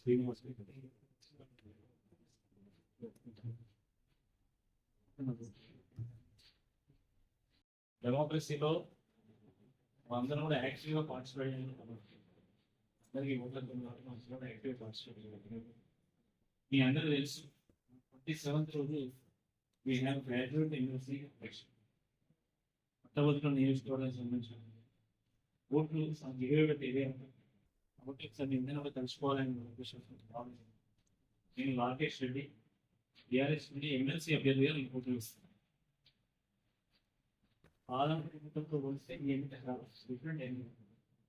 శ్రీనివాస్ డెమోక్రసీలో అందరం కూడా యాక్టివ్గా పార్టిసిపేట్ చేయాలి అందరికీ ఓట్లకు కూడా యాక్టివ్గా పార్టిసిపేట్ చేయాలి మీ అందరూ తెలుసు ట్వంటీ సెవెంత్ రోజు we have graduate university election పట్టభద్రుల నియోజకవర్గానికి సంబంధించిన ఓట్లు ఇరవై ఏరియా కాబట్టి ఒకసారి మీ అందరూ నేను లాకేష్ రెడ్డి టిఆర్ఎస్ నుండి ఎమ్మెల్సీ అభ్యర్థిగా నేను పోటీ ఇస్తాను ప్రభుత్వంతో పోలిస్తే ఏమిటి డిఫరెంట్ ఏమి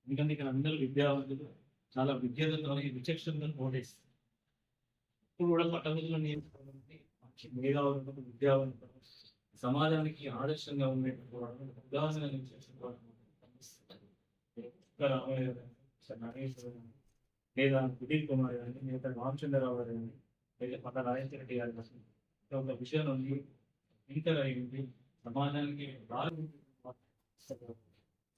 ఎందుకంటే ఇక్కడ అందరూ విద్యావంతులు చాలా విద్యార్థులతో విచక్షణతో ఓటేస్తారు ఇప్పుడు కూడా పట్టణంలో నియమించుకోవడానికి మంచి మేధావులు విద్యావంతులు సమాజానికి ఆదర్శంగా ఉండేటువంటి ఉదాహరణ రామయ్య గారు, సార్ నాగేశ్వర లేదా సుధీర్ కుమార్ కానీ లేదా రామచంద్రరావు కానీ లేదా పట్ల రాజేంద్ర రెడ్డి గారి కానీ ఒక విషయం ఉంది. ఇంటర్ అయింది సమాజానికి రాదు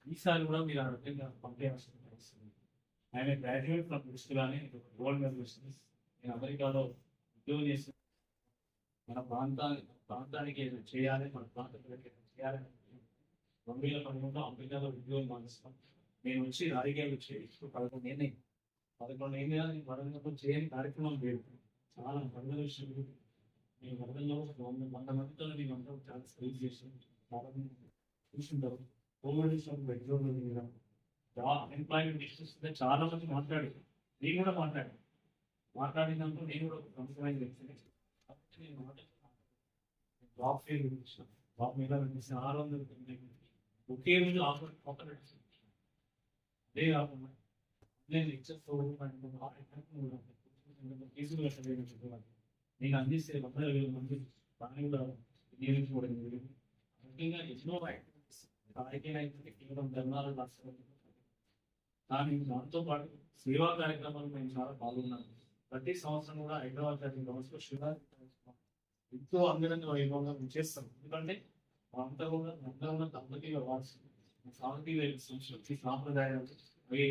ఈసారి కూడా మీరు ఆ రకంగా పంపేయాల్సిన పరిస్థితి ఆయన గ్రాడ్యుయేట్ ఫ్రమ్ కానీ గోల్డ్ మెడలిస్ట్ నేను అమెరికాలో ఉద్యోగం చేసి మన ప్రాంతానికి ప్రాంతానికి ఏదైనా చేయాలి మన ప్రాంతానికి ఏదైనా చేయాలని రెండు వేల పదకొండులో అమెరికాలో ఉద్యోగం మానేస్తాం. నేను వచ్చి రాజకీయాలు వచ్చి ఇప్పుడు పదకొండు ఏళ్ళే. పదకొండు ఏళ్ళ వరంగల్ చేయని కార్యక్రమం లేదు. చాలా వరంగల్ విషయంలో నేను వరంగల్లో వంద వంద మందితో నేను అందరూ చాలా సర్వీస్ చేశాను. చాలా మంది కోవిడ్ విషయంలో ఎగ్జామ్ మీద ఎంప్లాయ్మెంట్ ఇష్యూస్ చాలా మంది మాట్లాడి నేను కూడా మాట్లాడాను. మాట్లాడినందుకు నేను కూడా ఒక సంవత్సరం తెలిసింది కాబట్టి నేను మాట్లాడుతున్నాను జాబ్ ఫెయిల్ గురించి జాబ్ మీద ఆరు వందల ఒకే రోజు ఆఫర్ ఆఫర్ అదే కాకుండా నేను ఇచ్చేసి ఫీజులు కట్టలేదు నేను అందిస్తే వందల మంది దాన్ని కూడా వినియోగించుకోవడం జరిగింది ముఖ్యంగా ఎన్నో యాక్టివిటీస్ రాజకీయ కేవలం ధర్నాలు రాష్ట్రం కానీ దాంతో పాటు సేవా కార్యక్రమాలు మేము చాలా పాల్గొన్నాను ప్రతి సంవత్సరం కూడా హైదరాబాద్ జరిగిన రోజు షుగర్ ఎంతో అంగరంగ వైభవంగా మేము చేస్తాం ఎందుకంటే మా అంతా కూడా అంతా ఉన్న దంపతిగా వార్స్ సాంఘిక సంస్కృతి సాంప్రదాయాలు అవి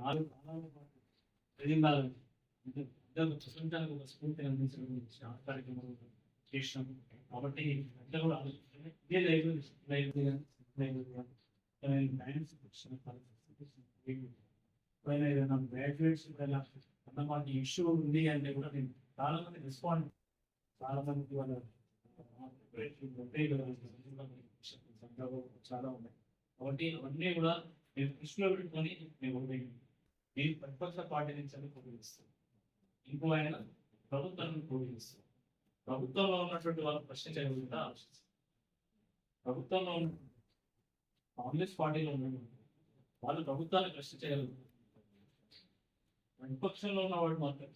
నాలుగు కాలాల ఒక స్ఫూర్తి అందించడం కార్యక్రమం చేసినాం. కాబట్టి అంతా కూడా ఇదే లైబ్రరీ లైబ్రరీ కానీ లైబ్రరీ కానీ ఏదైనా గ్రాడ్యుయేట్స్ ఎప్పుడైనా అన్నమాట ఇష్యూ ఉంది అంటే కూడా నేను చాలా మంది రెస్పాండ్ చాలా మంది వాళ్ళ చాలా ఉన్నాయి. కాబట్టి అవన్నీ కూడా నేను దృష్టిలో పెట్టుకొని మేము ఒకటి నేను ప్రతిపక్ష పార్టీ నుంచి అని పోటీస్తాను ఇంకో ఆయన ప్రభుత్వాన్ని పోటీస్తాను ప్రభుత్వంలో ఉన్నటువంటి వాళ్ళు ప్రశ్నించగలుగుతా ఆలోచిస్తాను ప్రభుత్వంలో ఉన్న కాంగ్రెస్ పార్టీలో ఉన్న వాళ్ళు ప్రభుత్వాన్ని ప్రశ్నించగలుగుతారు విపక్షంలో ఉన్నవాడు మాత్రం